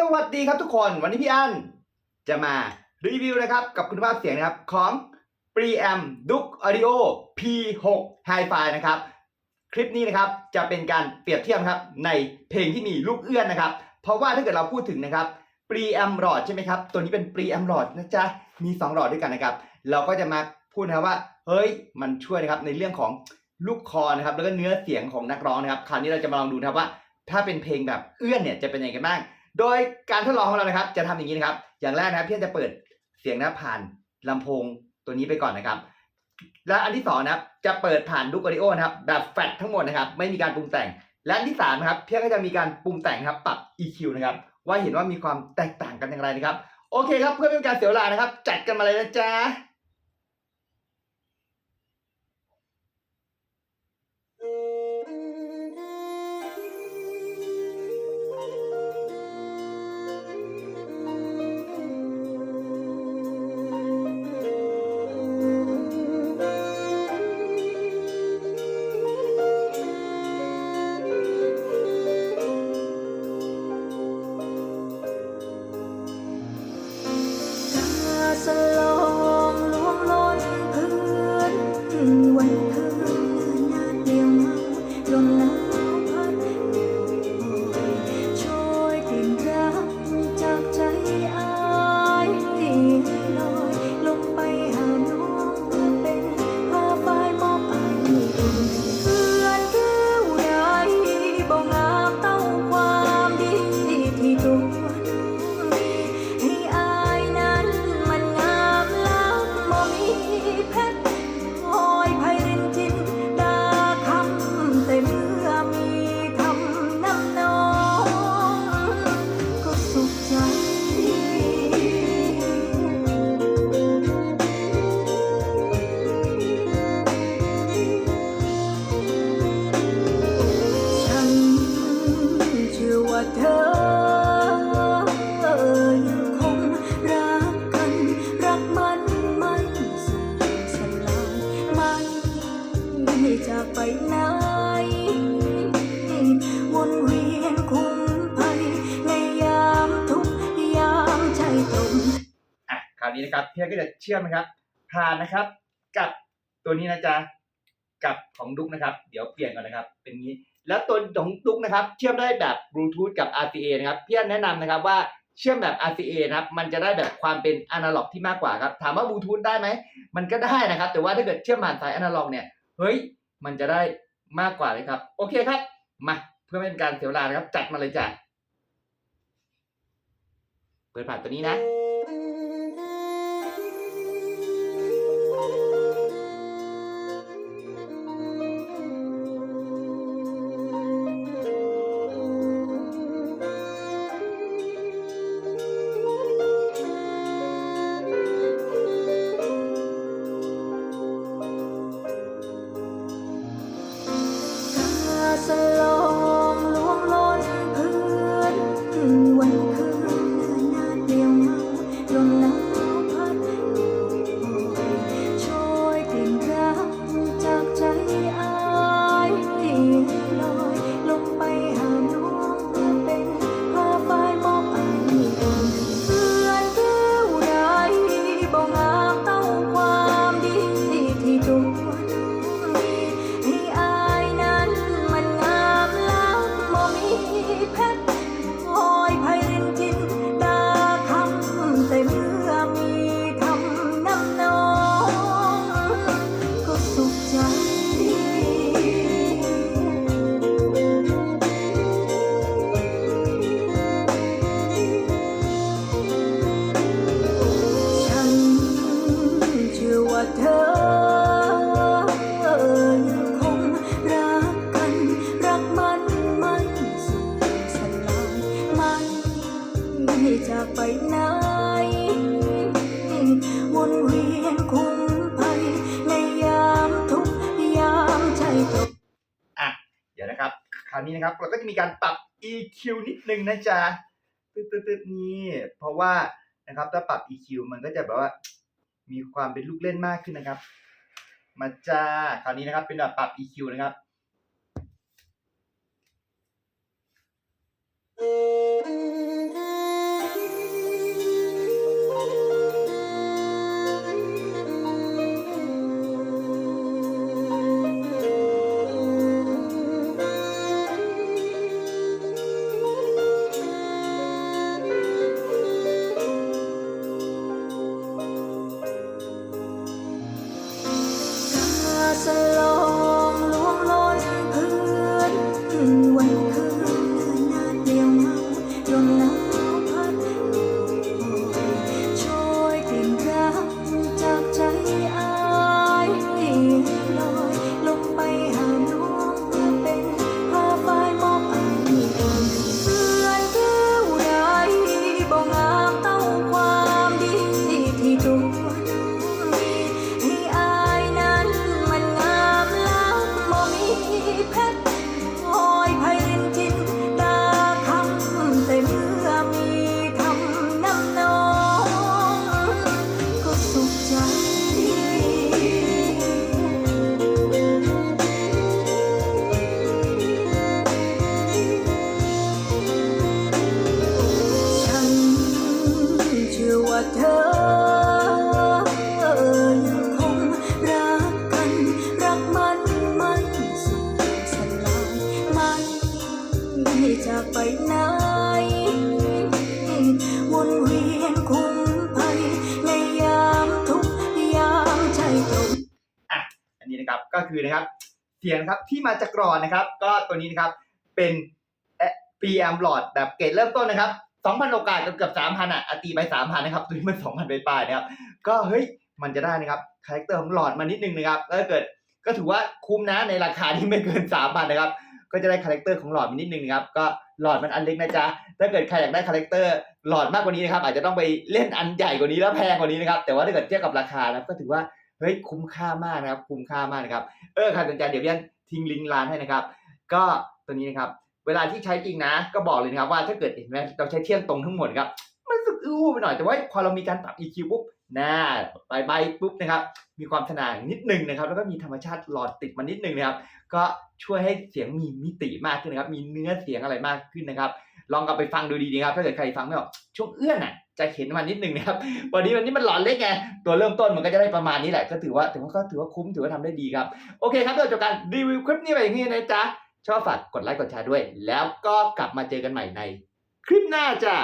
สวัสดีครับทุกคนวันนี้พี่อันจะมารีวิวนะครับกับคุณภาพเสียงนะครับของ p r e a m Duke Audio P6 Hi-Fi นะครับคลิปนี้นะครับจะเป็นการเปรียบเทียบครับในเพลงที่มีลูกเอื้อนนะครับ เพราะว่าถ้าเกิดเราพูดถึงนะครับ p r e a m หลอดใช่ไหมครับตัวนี้เป็น p r e a m หลอดนะจ๊ะมี 2 หลอดด้วยกันนะครับ เราก็จะมาพูดนะครับว่าเฮ้ยมันช่วยนะครับในเรื่องของลูกคอนะครับแล้วก็เนื้อเสียงของนักร้องนะครับ คราวนี้เราจะมาลองดูนะครับว่า ถ้าเป็นเพลงแบบเอื้อนเนี่ยจะเป็นยังไงกันบ้าง โดยการทดลองของเรานะครับ จะทำอย่างนี้นะครับ อย่างแรกนะครับพี่จะเปิดเสียงนะผ่านลำโพงตัวนี้ไปก่อนนะครับ และอันที่สองนะครับจะเปิดผ่านดูกอดิโอนะครับแบบแฟลตทั้งหมดนะครับ ไม่มีการปรุงแต่ง และอันที่สามนะครับเพี่ก็จะมีการปรุงแต่งครับปรับ EQ นะครับ ว่าเห็นว่ามีความแตกต่างกันอย่างไรนะครับ โอเคครับเพื่อเป็นการเสียเวลานะครับ จัดกันมาเลยนะจ๊ะ ก นี้นะครับเพี่ก็จะเชื่อมนะครับผ่านนะครับ กับตัวนี้นะจ๊ะกับของดุ๊กนะครับ เดี๋ยวเปลี่ยนก่อนนะครับ เป็นงี้ แล้วตัวของดุ๊กนะครับ เชื่อมได้แบบบลูทูธกับ RCA นะครับเพี่แนะนำนะครับว่าเชื่อมแบบ RCA นะครับ มันจะได้แบบความเป็นอนาล็อกที่มากกว่าครับ ถามว่าบลูทูธได้ไหม มันก็ได้นะครับ แต่ว่าถ้าเกิดเชื่อมผ่านสายอนาล็อกเนี่ย เฮ้ย มันจะได้มากกว่าเลยครับ โอเคครับ มา เพื่อไม่เป็นการเสียเวลานะครับ จัดมาเลยจ้ะ เปิดผ่านตัวนี้นะ นี้นะครับ เราก็จะมีการปรับ EQ นิดนึงนะจ๊ะตื๊ดๆนี่เพราะว่านะครับถ้าปรับ EQ มันก็จะแบบว่า มีความเป็นลูกเล่นมากขึ้นนะครับ มาจ้าคราวนี้นะครับ เป็นแบบปรับ EQ นะครับอ ก็คือนะครับเสียงนครับที่มาจากกรอนนะครับ ก็ตัวนี้นะครับเป็นปีแอมหลอดแบบเกรดเริ่มต้นนะครับ2,000โอกาสเกือบ3,000อะอตีไป3,000นะครับตัวนี้มัน2,000ไปปลายนะครับก็เฮ้ยมันจะได้นะครับคาแรคเตอร์ของหลอดมานิดนึงนะครับแล้วถ้าเกิดก็ถือว่าคุ้มนะในราคาที่ไม่เกิน3,000นะครับก็จะได้คาแรคเตอร์ของหลอดมานิดนึงนะครับก็หลอดมันอันเล็กนะจ๊ะถ้าเกิดใครอยากได้คาแรคเตอร์หลอดมากกว่านี้นะครับอาจจะต้องไปเล่นอันใหญ่กว่านี้แล้วแพงกว่านี้นะครับแต่ว่าถ้าเกิดเทียบกับราคานะครับก็ถือว่า เฮ้ยคุ้มค่ามากนะครับ คุ้มค่ามากนะครับ เออใครสนใจเดี๋ยวพี่อันทิ้งลิงก์ร้านให้นะครับ ก็ตัวนี้นะครับ เวลาที่ใช้จริงนะ ก็บอกเลยนะครับว่าถ้าเกิดเห็นไหมเราใช้เที่ยงตรงทั้งหมดครับ มันสึกอู้ไปหน่อยแต่ว่าพอเรามีการปรับ EQ ปุ๊บหน้าใบใบปุ๊บนะครับ มีความสน่างนิดนึงนะครับ แล้วก็มีธรรมชาติหลอดติดมานิดนึงนะครับ ก็ช่วยให้เสียงมีมิติมากขึ้นนะครับ มีเนื้อเสียงอะไรมากขึ้นนะครับ ลองกลับไปฟังดูดีๆครับ ถ้าเกิดใครฟังไม่ออกช่วงเอื้อนอะจะเห็นมันนิดนึงนะครับวันนี้วันนี้มันหลอนเล็กไงตัวเริ่มต้นมันก็จะได้ประมาณนี้แหละ ก็ถือว่าถือว่าก็ถือว่าคุ้มถือว่าทำได้ดีครับ โอเคครับเดี๋ยวจบการรีวิวคลิปนี้ไปอย่างนี้นะจ๊ะชอบฝากกดไลค์กดแชร์ด้วย แล้วก็กลับมาเจอกันใหม่ใน คลิปหน้าจ้ะ